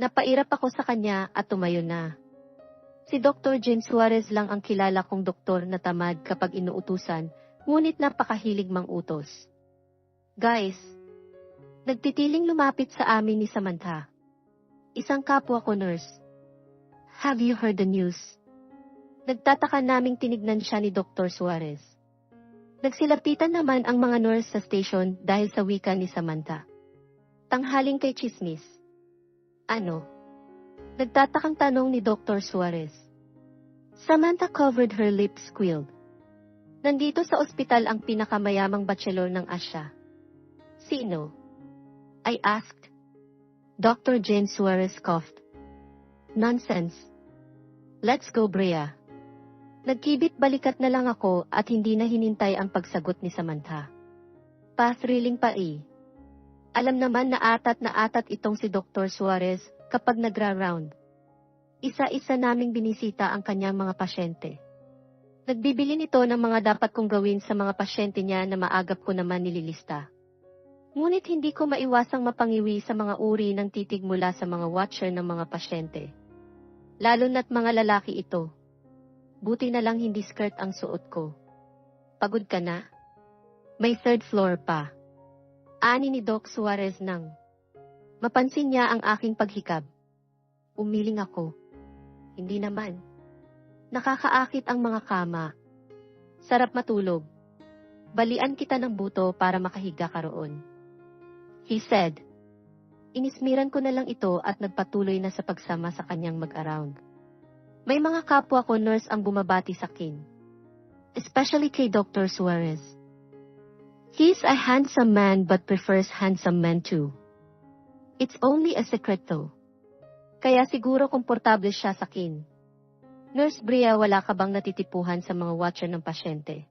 Napairap ako sa kanya at tumayo na. Si Dr. Jen Suarez lang ang kilala kong doktor na tamad kapag inuutusan, ngunit napakahilig mang utos. Guys, nagtitiling lumapit sa amin ni Samantha. Isang kapwa ko nurse. Have you heard the news? Nagtataka naming tinignan siya ni Dr. Suarez. Nagsilapitan naman ang mga nurse sa station dahil sa wika ni Samantha. Tanghaling kay Chismis. Ano? Nagtatakang tanong ni Dr. Suarez. Samantha covered her lips squealed. Nandito sa ospital ang pinakamayamang bachelor ng Asya. Sino? I asked. Dr. James Suarez coughed. Nonsense. Let's go, Brea. Nagkibit balikat na lang ako at hindi na hinintay ang pagsagot ni Samantha. Pa-thrilling pa eh. Alam naman na atat na atat itong si Dr. Suarez kapag nagra-round. Isa-isa naming binisita ang kanyang mga pasyente. Nagbibili nito ng mga dapat kong gawin sa mga pasyente niya na maagap ko naman nililista. Ngunit hindi ko maiwasang mapangiwi sa mga uri ng titig mula sa mga watcher ng mga pasyente. Lalo na't mga lalaki ito. Buti na lang hindi skirt ang suot ko. Pagod ka na? May third floor pa. Ani ni Doc Suarez nang. Mapansin niya ang aking paghikab. Umiling ako. Hindi naman. Nakakaakit ang mga kama. Sarap matulog. Balian kita ng buto para makahiga ka roon. He said. Inismiran ko na lang ito at nagpatuloy na sa pagsama sa kanyang mag-around. May mga kapwa ko nurse ang bumabati sa akin. Especially kay Dr. Suarez. He's a handsome man but prefers handsome men too. It's only a secret though. Kaya siguro komportable siya sa akin. Nurse Bria, wala ka bang natitipuhan sa mga watcher ng pasyente?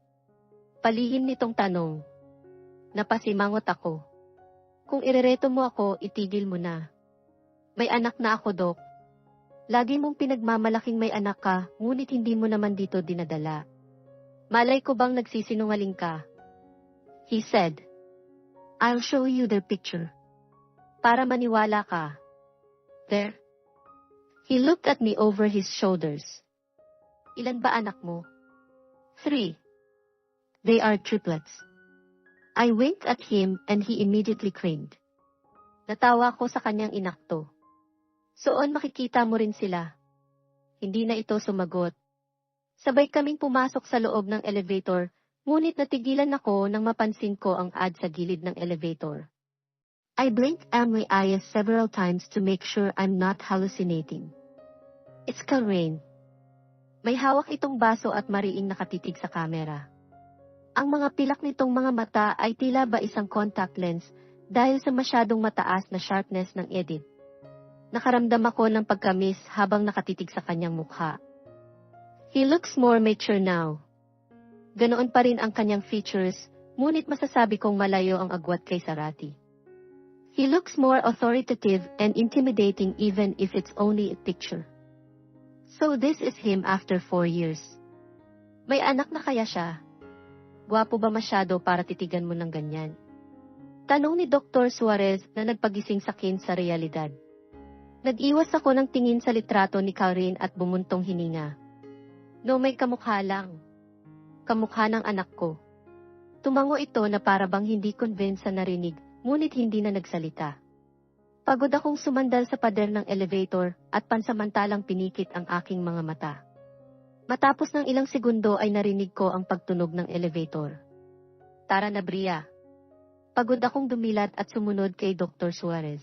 Palihim nitong tanong. Napasimangot ako. Kung irereto mo ako, itigil mo na. May anak na ako, Dok. Lagi mong pinagmamalaking may anak ka, ngunit hindi mo naman dito dinadala. Malay ko bang nagsisinungaling ka? He said. I'll show you their picture. Para maniwala ka. There. He looked at me over his shoulders. Ilan ba anak mo? Three. They are triplets. I winked at him and he immediately crined. Natawa ko sa kanyang inakto. Soon makikita mo rin sila. Hindi na ito sumagot. Sabay kaming pumasok sa loob ng elevator, ngunit natigilan ako nang mapansin ko ang ad sa gilid ng elevator. I blinked my eyes several times to make sure I'm not hallucinating. It's Karain. May hawak itong baso at mariing nakatitig sa kamera. Ang mga pilak nitong mga mata ay tila ba isang contact lens dahil sa masyadong mataas na sharpness ng edit. Nakaramdam ako ng pagkamis habang nakatitig sa kanyang mukha. He looks more mature now. Ganoon pa rin ang kanyang features, ngunit masasabi kong malayo ang agwat kay Sarati. He looks more authoritative and intimidating even if it's only a picture. So this is him after four years. May anak na kaya siya? Gwapo ba masyado para titigan mo ng ganyan? Tanong ni Dr. Suarez na nagpagising sa akin sa realidad. Nag-iwas ako ng tingin sa litrato ni Karin at bumuntong hininga. No may kamukha lang. Kamukha ng anak ko. Tumango ito na para bang hindi convinced sa narinig, ngunit hindi na nagsalita. Pagod akong sumandal sa pader ng elevator at pansamantalang pinikit ang aking mga mata. Matapos ng ilang segundo ay narinig ko ang pagtunog ng elevator. Tara na Bria. Pagod akong dumilat at sumunod kay Dr. Suarez.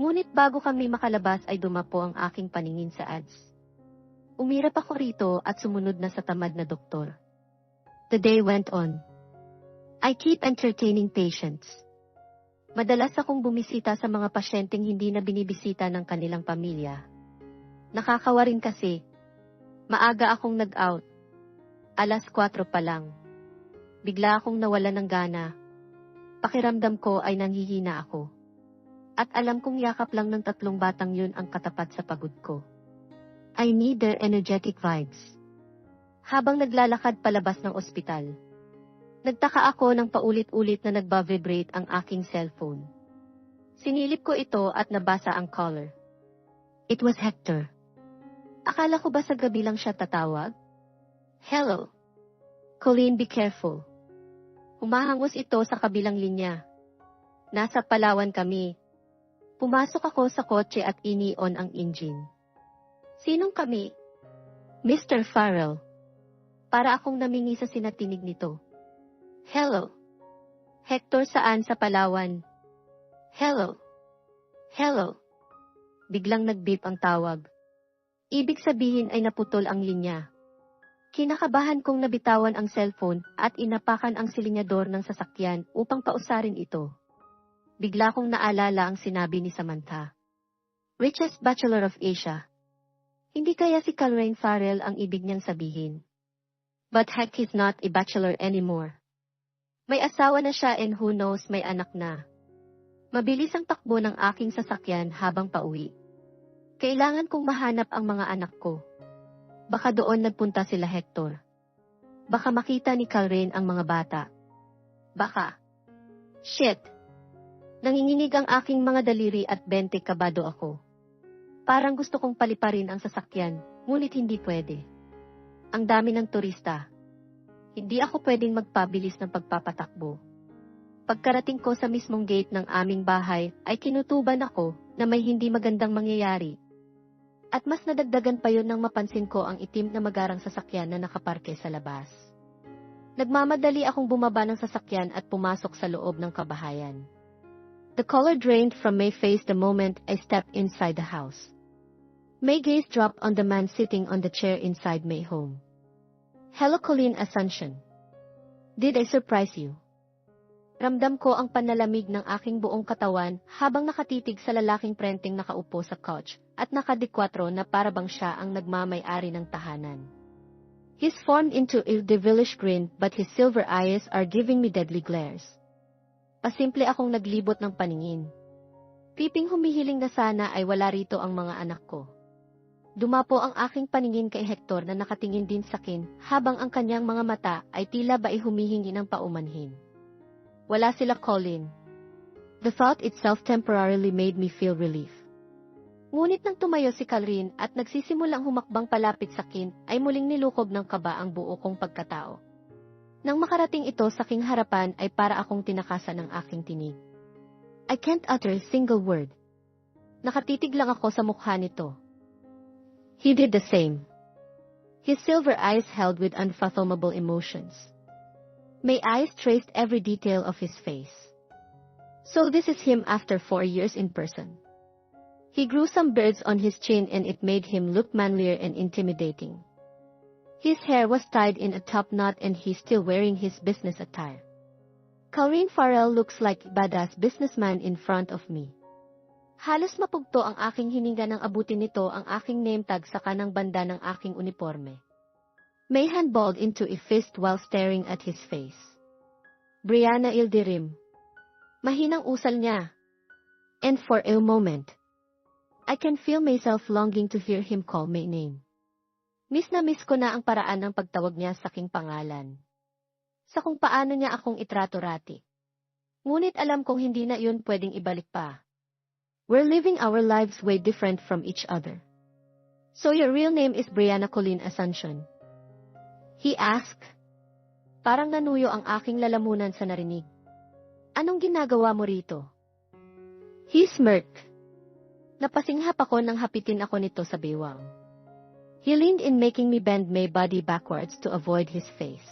Ngunit bago kami makalabas ay dumapo ang aking paningin sa ads. Umirap ako rito at sumunod na sa tamad na doktor. The day went on. I keep entertaining patients. Madalas akong bumisita sa mga pasyenteng hindi na binibisita ng kanilang pamilya. Nakakawa rin kasi. Maaga akong nag-out. Alas 4 pa lang. Bigla akong nawala ng gana. Pakiramdam ko ay nanghihina ako. At alam kong yakap lang ng tatlong batang yun ang katapat sa pagod ko. I need their energetic vibes. Habang naglalakad palabas ng ospital, nagtaka ako ng paulit-ulit na nagba-vibrate ang aking cellphone. Sinilip ko ito at nabasa ang caller. It was Hector. Akala ko ba sa gabi lang siya tatawag? Hello. Colleen, be careful. Humahangos ito sa kabilang linya. Nasa Palawan kami. Pumasok ako sa kotse at ini-on ang engine. Sinong kami? Mr. Farrell. Para akong namingi sa sinatinig nito. Hello. Hector saan sa Palawan? Hello. Hello. Biglang nag-beep ang tawag. Ibig sabihin ay naputol ang linya. Kinakabahan kong nabitawan ang cellphone at inapakan ang silinyador ng sasakyan upang pausarin ito. Bigla kong naalala ang sinabi ni Samantha. Richest Bachelor of Asia. Hindi kaya si Calrain Farrell ang ibig niyang sabihin. But heck he's not a bachelor anymore. May asawa na siya and who knows may anak na. Mabilis ang takbo ng aking sasakyan habang pauwi. Kailangan kong mahanap ang mga anak ko. Baka doon nagpunta sila Hector. Baka makita ni Calrain ang mga bata. Baka. Shit. Nanginginig ang aking mga daliri at bente kabado ako. Parang gusto kong paliparin ang sasakyan, ngunit hindi pwede. Ang dami ng turista. Hindi ako pwedeng magpabilis ng pagpapatakbo. Pagkarating ko sa mismong gate ng aming bahay, ay kinutuban ako na may hindi magandang mangyayari. At mas nadagdagan pa yun nang mapansin ko ang itim na magarang sasakyan na nakaparke sa labas. Nagmamadali akong bumaba ng sasakyan at pumasok sa loob ng kabahayan. The color drained from my face the moment I stepped inside the house. My gaze dropped on the man sitting on the chair inside my home. Hello Colleen Ascension. Did I surprise you? Ramdam ko ang panalamig ng aking buong katawan habang nakatitig sa lalaking prenteng nakaupo sa couch at nakadikwatro na parabang siya ang nagmamay-ari ng tahanan. He's formed into a devilish grin but his silver eyes are giving me deadly glares. Pasimple akong naglibot ng paningin. Piping humihiling na sana ay wala rito ang mga anak ko. Dumapo ang aking paningin kay Hector na nakatingin din sa akin habang ang kanyang mga mata ay tila ba ay humihingi ng paumanhin. Wala sila Colin. The thought itself temporarily made me feel relief. Ngunit nang tumayo si Calrin at nagsisimulang humakbang palapit sa akin, ay muling nilukob ng kaba ang buo kong pagkatao. Nang makarating ito sa aking harapan ay para akong tinakasan ng aking tinig. I can't utter a single word. Nakatitig lang ako sa mukha nito. He did the same. His silver eyes held with unfathomable emotions. My eyes traced every detail of his face. So this is him after four years in person. He grew some beards on his chin and it made him look manlier and intimidating. His hair was tied in a top knot and he's still wearing his business attire. Corinne Farrell looks like badass businessman in front of me. Halos mapugto ang aking hininga nang abutin nito ang aking name tag sa kanang banda ng aking uniforme. May handballed into a fist while staring at his face. Brianna Ildirim. Mahinang usal niya. And for a moment, I can feel myself longing to hear him call my name. Miss na miss ko na ang paraan ng pagtawag niya sa aking pangalan. Sa kung paano niya akong itrato-rati. Ngunit alam kong hindi na yun pwedeng ibalik pa. We're living our lives way different from each other. So your real name is Brianna Colleen Ascension. He asked. Parang nanuyo ang aking lalamunan sa narinig. Anong ginagawa mo rito? He smirked. Napasinghap ako nang hapitin ako nito sa bewang. He leaned in making me bend my body backwards to avoid his face.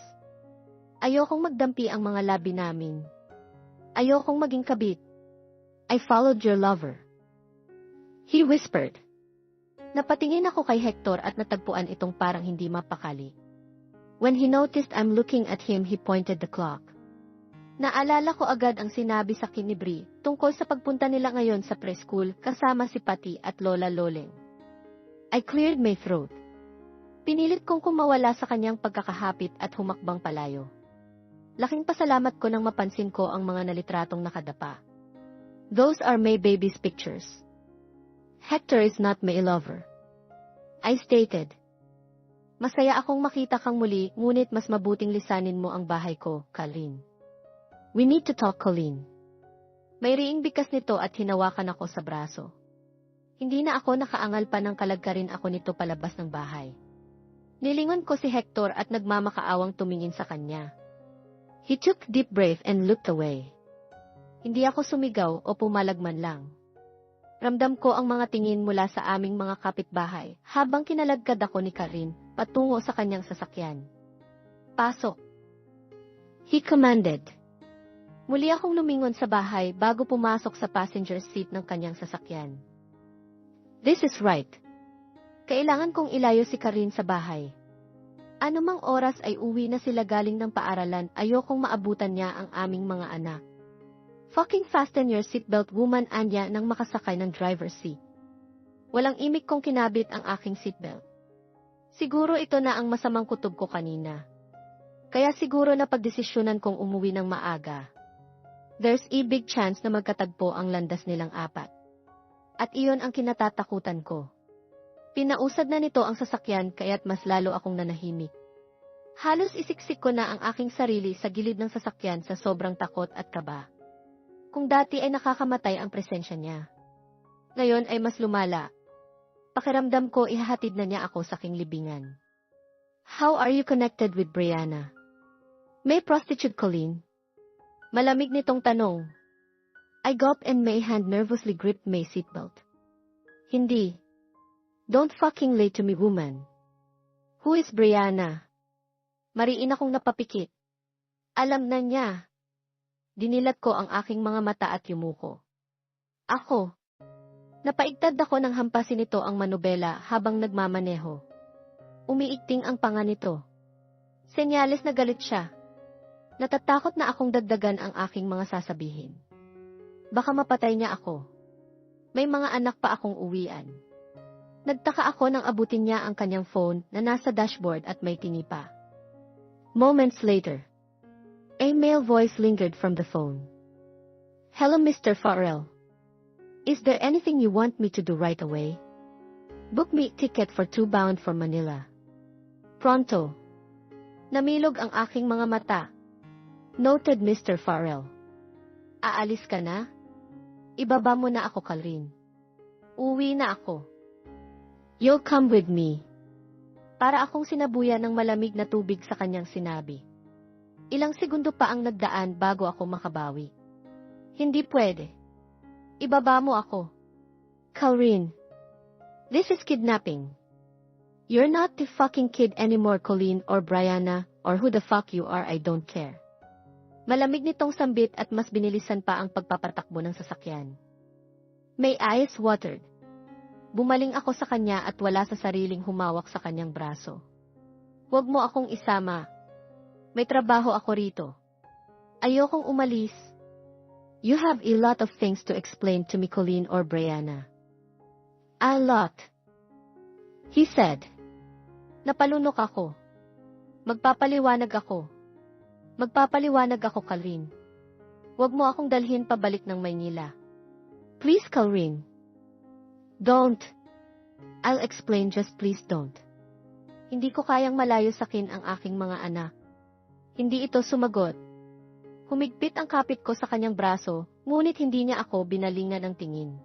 Ayokong magdampi ang mga labi namin. Ayokong maging kabit. I followed your lover. He whispered. Napatingin ako kay Hector at natagpuan itong parang hindi mapakali. When he noticed I'm looking at him, he pointed the clock. Naalala ko agad ang sinabi sa kinibri tungkol sa pagpunta nila ngayon sa preschool kasama si Pati at Lola Loleng. I cleared my throat. Pinilit kong kumawala sa kanyang pagkakahapit at humakbang palayo. Laking pasalamat ko nang mapansin ko ang mga nalitratong nakadapa. Those are my baby's pictures. Hector is not my lover. I stated. Masaya akong makita kang muli, ngunit mas mabuting lisanin mo ang bahay ko, Colleen. We need to talk, Colleen. May riing bikas nito at hinawakan ako sa braso. Hindi na ako nakaangal pa ng kalagkarin ako nito palabas ng bahay. Nilingon ko si Hector at nagmamakaawang tumingin sa kanya. He took deep breath and looked away. Hindi ako sumigaw o pumalagman lang. Ramdam ko ang mga tingin mula sa aming mga kapitbahay habang kinalagkad ako ni Karin patungo sa kanyang sasakyan. Pasok. He commanded. Muli akong lumingon sa bahay bago pumasok sa passenger seat ng kanyang sasakyan. This is right. Kailangan kong ilayo si Karin sa bahay. Anumang oras ay uwi na sila galing ng paaralan, ayokong maabutan niya ang aming mga anak. Fucking fasten your seatbelt woman Anya nang makasakay ng driver's seat. Walang imik kong kinabit ang aking seatbelt. Siguro ito na ang masamang kutob ko kanina. Kaya siguro na pagdesisyonan kong umuwi ng maaga. There's a big chance na magkatagpo ang landas nilang apat. At iyon ang kinatatakutan ko. Pinausad na nito ang sasakyan kaya't mas lalo akong nanahimik. Halos isiksik ko na ang aking sarili sa gilid ng sasakyan sa sobrang takot at kaba. Kung dati ay nakakamatay ang presensya niya. Ngayon ay mas lumala. Pakiramdam ko ihahatid na niya ako sa king libingan. How are you connected with Brianna? May prostitute Colleen? Malamig nitong tanong. I gulped and my hand nervously gripped my seatbelt. Hindi. Don't fucking lie to me, woman. Who is Brianna? Mariin akong napapikit. Alam na niya. Dinilat ko ang aking mga mata at yumuko. Ako. Napaigtad ako ng hampasin nito ang manubela habang nagmamaneho. Umiikting ang panga nito. Senyales na galit siya. Natatakot na akong dagdagan ang aking mga sasabihin. Baka mapatay niya ako. May mga anak pa akong uwian. Nagtaka ako nang abutin niya ang kanyang phone na nasa dashboard at may tinipa. Moments later, a male voice lingered from the phone. Hello, Mr. Farrell. Is there anything you want me to do right away? Book me ticket for two bound for Manila. Pronto. Namilog ang aking mga mata. Noted, Mr. Farrell. Aalis ka na? Ibaba mo na ako, Kalrin. Uwi na ako. You'll come with me. Para akong sinabuya ng malamig na tubig sa kanyang sinabi. Ilang segundo pa ang nagdaan bago ako makabawi. Hindi pwede. Ibaba mo ako. Kalrin. This is kidnapping. You're not the fucking kid anymore, Colleen or Brianna, or who the fuck you are, I don't care. Malamig nitong sambit at mas binilisan pa ang pagpapatakbo ng sasakyan. May eyes watered. Bumaling ako sa kanya at wala sa sariling humawak sa kanyang braso. Huwag mo akong isama. May trabaho ako rito. Ayokong umalis. You have a lot of things to explain to me, Colleen or Brianna. A lot. He said. Napalunok ako. Magpapaliwanag ako. Magpapaliwanag ako, Kalrin. Huwag mo akong dalhin pabalik ng Maynila. Please, Kalrin. Don't. I'll explain, just please don't. Hindi ko kayang malayo sakin ang aking mga anak. Hindi ito sumagot. Humigpit ang kapit ko sa kanyang braso, ngunit hindi niya ako binalingan ng tingin.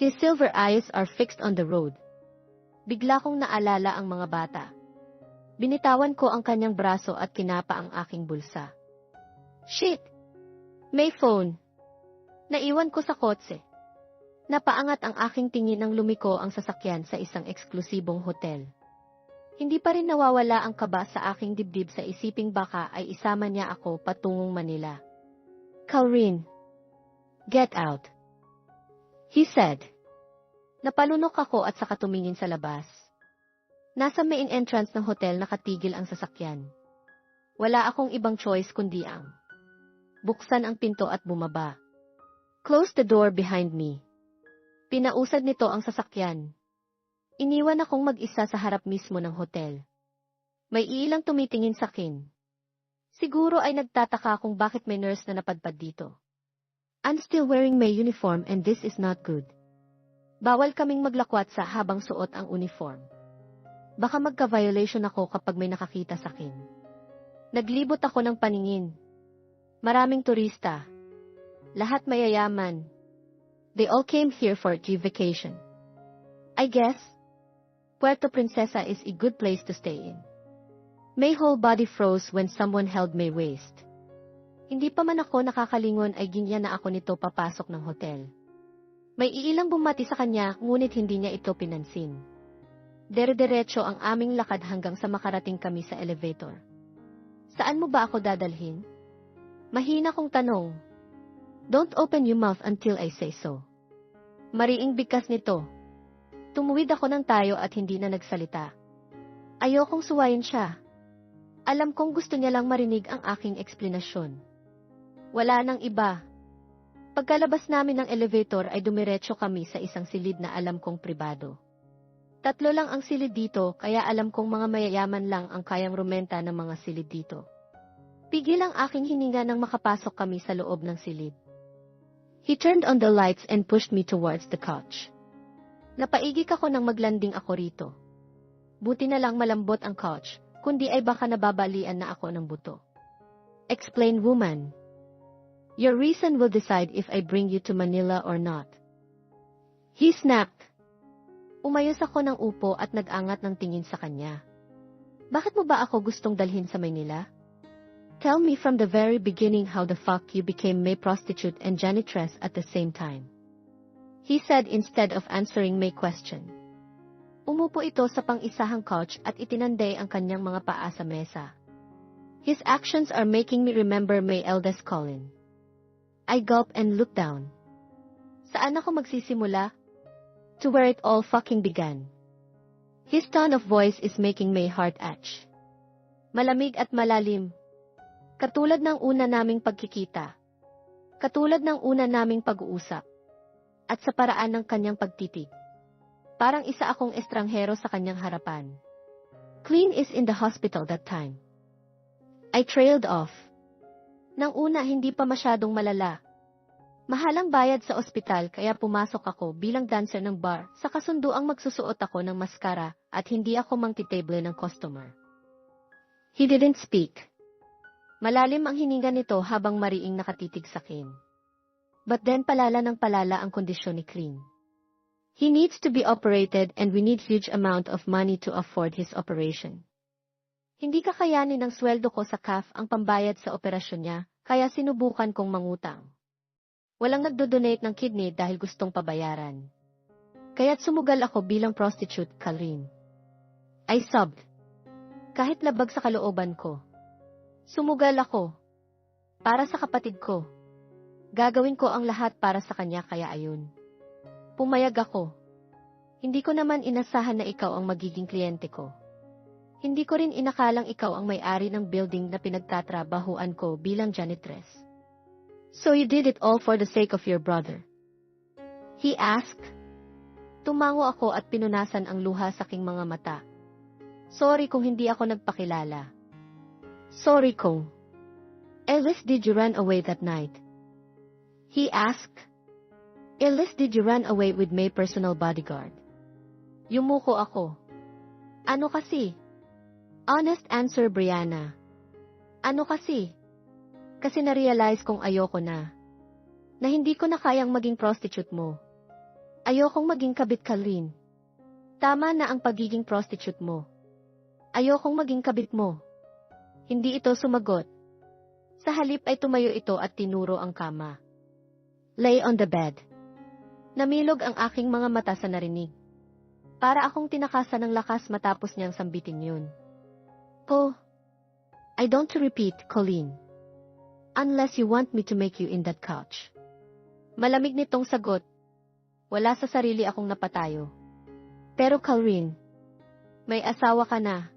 His silver eyes are fixed on the road. Bigla kong naalala ang mga bata. Binitawan ko ang kanyang braso at kinapa ang aking bulsa. Shit! May phone. Naiwan ko sa kotse. Napaangat ang aking tingin nang lumiko ang sasakyan sa isang eksklusibong hotel. Hindi pa rin nawawala ang kaba sa aking dibdib sa isiping baka ay isama niya ako patungong Manila. Kaurin, get out. He said. Napalunok ako at saka tumingin sa labas. Nasa main entrance ng hotel nakatigil ang sasakyan. Wala akong ibang choice kundi ang buksan ang pinto at bumaba. Close the door behind me. Pinausad nito ang sasakyan. Iniwan akong mag-isa sa harap mismo ng hotel. May ilang tumitingin sa akin. Siguro ay nagtataka kung bakit may nurse na napadpad dito. I'm still wearing my uniform and this is not good. Bawal kaming maglakwat sa habang suot ang uniform. Baka magka-violation ako kapag may nakakita sa akin. Naglibot ako ng paningin. Maraming turista. Lahat mayayaman. They all came here for a vacation. I guess, Puerto Princesa is a good place to stay in. May whole body froze when someone held my waist. Hindi pa man ako nakakalingon ay ginya na ako nito papasok ng hotel. May iilang bumati sa kanya ngunit hindi niya ito pinansin. Dere-derecho ang aming lakad hanggang sa makarating kami sa elevator. Saan mo ba ako dadalhin? Mahina kong tanong. Don't open your mouth until I say so. Mariing bigkas nito. Tumuwid ako ng tayo at hindi na nagsalita. Ayokong suwayin siya. Alam kong gusto niya lang marinig ang aking eksplanasyon. Wala nang iba. Pagkalabas namin ng elevator ay dumiretso kami sa isang silid na alam kong pribado. Tatlo lang ang silid dito kaya alam kong mga mayayaman lang ang kayang rumenta ng mga silid dito. Pigil ang aking hininga nang makapasok kami sa loob ng silid. He turned on the lights and pushed me towards the couch. Napaigik ako nang maglanding ako rito. Buti na lang malambot ang couch, kundi ay baka nababalian na ako ng buto. Explain woman. Your reason will decide if I bring you to Manila or not. He snapped. Umayos ako ng upo at nag-angat ng tingin sa kanya. Bakit mo ba ako gustong dalhin sa Maynila? Tell me from the very beginning how the fuck you became May prostitute and janitress at the same time. He said instead of answering my question. Umupo ito sa pang-isahang couch at itinanday ang kanyang mga paa sa mesa. His actions are making me remember my eldest Colin. I gulp and look down. Saan ako magsisimula? To where it all fucking began. His tone of voice is making my heart atch. Malamig at malalim. Katulad ng una naming pagkikita. Katulad ng una naming pag-uusap. At sa paraan ng kanyang pagtitig. Parang isa akong estranghero sa kanyang harapan. Clean is in the hospital that time. I trailed off. Nang una hindi pa masyadong malala. Mahalang bayad sa ospital kaya pumasok ako bilang dancer ng bar sa kasunduang magsusuot ako ng maskara at hindi ako mangtitable ng customer. He didn't speak. Malalim ang hininga nito habang mariing nakatitig sa akin. But then palala ng palala ang kondisyon ni Clean. He needs to be operated and we need huge amount of money to afford his operation. Hindi kakayanin ng sweldo ko sa CAF ang pambayad sa operasyon niya, kaya sinubukan kong mangutang. Walang nagdo-donate ng kidney dahil gustong pabayaran. Kaya't sumugal ako bilang prostitute, Kalrin. I sobbed. Kahit labag sa kalooban ko. Sumugal ako. Para sa kapatid ko. Gagawin ko ang lahat para sa kanya kaya ayun. Pumayag ako. Hindi ko naman inasahan na ikaw ang magiging kliyente ko. Hindi ko rin inakalang ikaw ang may-ari ng building na pinagtatrabahuan ko bilang janitress. So you did it all for the sake of your brother? He asked. Tumango ako at pinunasan ang luha sa aking mga mata. Sorry kung hindi ako nagpakilala. Sorry kung. Ellis, did you run away that night? He asked. Ellis, did you run away with my personal bodyguard? Yumuko ako. Ano kasi? Honest answer, Brianna. Ano kasi? Kasi na-realize kong ayoko na. Na hindi ko na kayang maging prostitute mo. Ayokong maging kabit ka rin. Tama na ang pagiging prostitute mo. Ayokong maging kabit mo. Hindi ito sumagot. Sa halip ay tumayo ito at tinuro ang kama. Lay on the bed. Namilog ang aking mga mata sa narinig. Para akong tinakasan ng lakas matapos niyang sambitin yun. Oh, I don't repeat, Colleen. Unless you want me to make you in that couch. Malamig nitong sagot. Wala sa sarili akong napatayo. Pero Calvin, may asawa ka na.